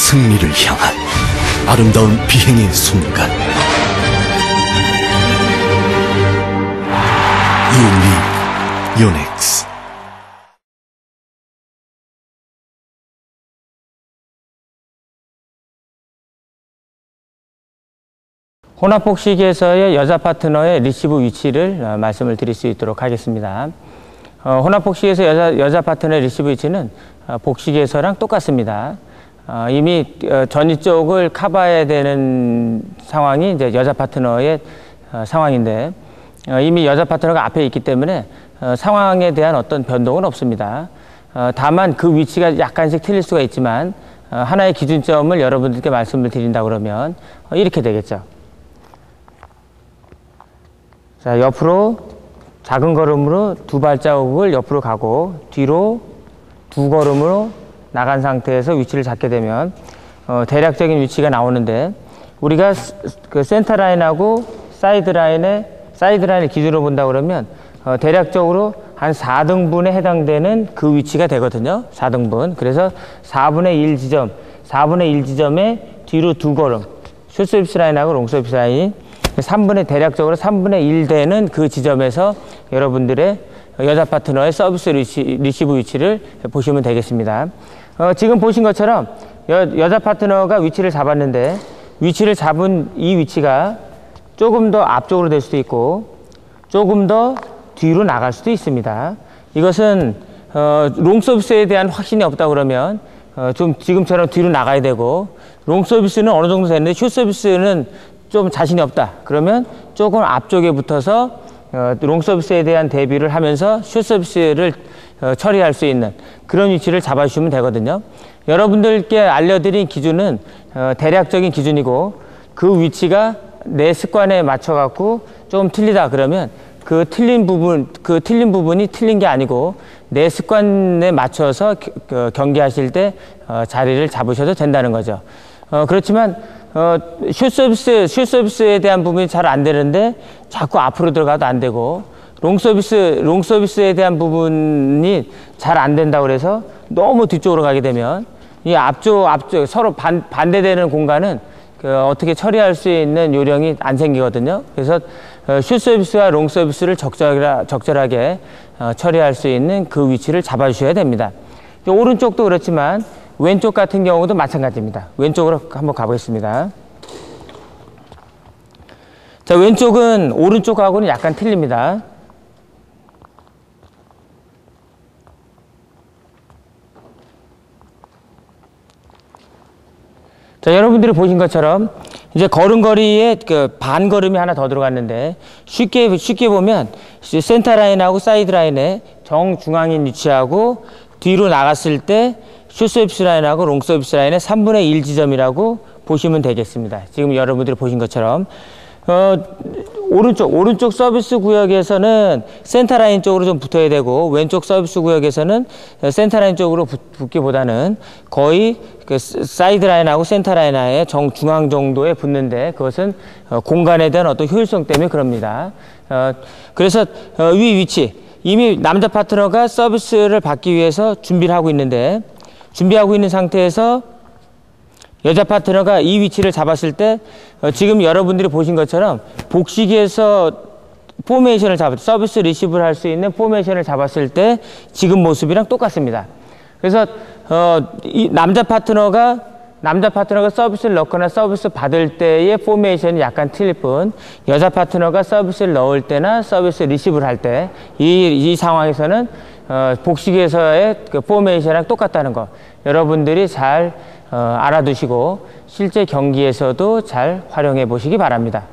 승리를 향한 아름다운 비행의 순간 유닉 요넥스 혼합복식에서의 여자 파트너의 리시브 위치를 어, 말씀을 드릴 수 있도록 하겠습니다. 어, 혼합복식에서 여자, 여자 파트너의 리시브 위치는 어, 복식에서랑 똑같습니다. 어, 이미 어, 전위 쪽을 커버해야 되는 상황이 이제 여자 파트너의 어, 상황인데 어, 이미 여자 파트너가 앞에 있기 때문에 어, 상황에 대한 어떤 변동은 없습니다. 어, 다만 그 위치가 약간씩 틀릴 수가 있지만 어, 하나의 기준점을 여러분들께 말씀을 드린다 그러면 어, 이렇게 되겠죠. 자, 옆으로 작은 걸음으로 두 발자국을 옆으로 가고 뒤로 두 걸음으로 나간 상태에서 위치를 잡게 되면 어, 대략적인 위치가 나오는데 우리가 스- 그 센터 라인하고 사이드 라인의 사이드 라인을 기준으로 본다 그러면 어, 대략적으로 한 4등분에 해당되는 그 위치가 되거든요. 4등분. 그래서 4분의 1 지점, 4분의 1 지점에 뒤로 두 걸음, 숏서비스 라인하고 롱서비스 라인 3분의 대략적으로 3분의 1 되는 그 지점에서 여러분들의 여자 파트너의 서비스 리시, 리시 브 위치를 보시면 되겠습니다. 어, 지금 보신 것처럼 여, 여자 파트너가 위치를 잡았는데 위치를 잡은 이 위치가 조금 더 앞쪽으로 될 수도 있고 조금 더 뒤로 나갈 수도 있습니다. 이것은 어, 롱 서비스에 대한 확신이 없다 그러면 어, 좀 지금처럼 뒤로 나가야 되고 롱 서비스는 어느 정도 됐는데 숏 서비스는 좀 자신이 없다. 그러면 조금 앞쪽에 붙어서 어, 롱 서비스에 대한 대비를 하면서 숏 서비스를 어, 처리할 수 있는 그런 위치를 잡아주시면 되거든요. 여러분들께 알려드린 기준은 어, 대략적인 기준이고 그 위치가 내 습관에 맞춰갖고 좀 틀리다 그러면 그 틀린 부분, 그 틀린 부분이 틀린 게 아니고 내 습관에 맞춰서 경기하실 때 어, 자리를 잡으셔도 된다는 거죠. 어, 그렇지만 어, 슛 서비스, 슛 서비스에 대한 부분이 잘 안 되는데 자꾸 앞으로 들어가도 안 되고 롱 서비스, 롱 서비스에 대한 부분이 잘 안 된다고 그래서 너무 뒤쪽으로 가게 되면 이 앞쪽, 앞쪽 서로 반, 반대되는 공간은 그 어떻게 처리할 수 있는 요령이 안 생기거든요. 그래서 어, 슛 서비스와 롱 서비스를 적절하, 적절하게 어, 처리할 수 있는 그 위치를 잡아주셔야 됩니다. 이 오른쪽도 그렇지만 왼쪽 같은 경우도 마찬가지입니다. 왼쪽으로 한번 가보겠습니다. 자, 왼쪽은 오른쪽하고는 약간 틀립니다. 자, 여러분들이 보신 것처럼 이제 걸음걸이에 그 반걸음이 하나 더 들어갔는데 쉽게 쉽게 보면 센터 라인하고 사이드 라인에 정중앙인 위치하고 뒤로 나갔을 때 숏서비스 라인하고 롱서비스 라인의 3분의 1 지점이라고 보시면 되겠습니다. 지금 여러분들이 보신 것처럼 어, 오른쪽 오른쪽 서비스 구역에서는 센터 라인 쪽으로 좀 붙어야 되고 왼쪽 서비스 구역에서는 센터 라인 쪽으로 붙, 붙기보다는 거의 그 스- 사이드 라인하고 센터 라인의 정 중앙 정도에 붙는데 그것은 어, 공간에 대한 어떤 효율성 때문에 그럽니다. 어, 그래서 어, 위 위치 이미 남자 파트너가 서비스를 받기 위해서 준비를 하고 있는데 준비하고 있는 상태에서 여자 파트너가 이 위치를 잡았을 때 어, 지금 여러분들이 보신 것처럼 복식에서 포메이션을 잡을 서비스 리시브를 할 수 있는 포메이션을 잡았을 때 지금 모습이랑 똑같습니다. 그래서 어, 이 남자 파트너가 남자 파트너가 서비스를 넣거나 서비스 받을 때의 포메이션이 약간 틀릴 뿐 여자 파트너가 서비스를 넣을 때나 서비스 리시브를 할 때 이 이 상황에서는 어, 복식에서의 그 포메이션이랑 똑같다는 거 여러분들이 잘 어, 알아두시고 실제 경기에서도 잘 활용해 보시기 바랍니다.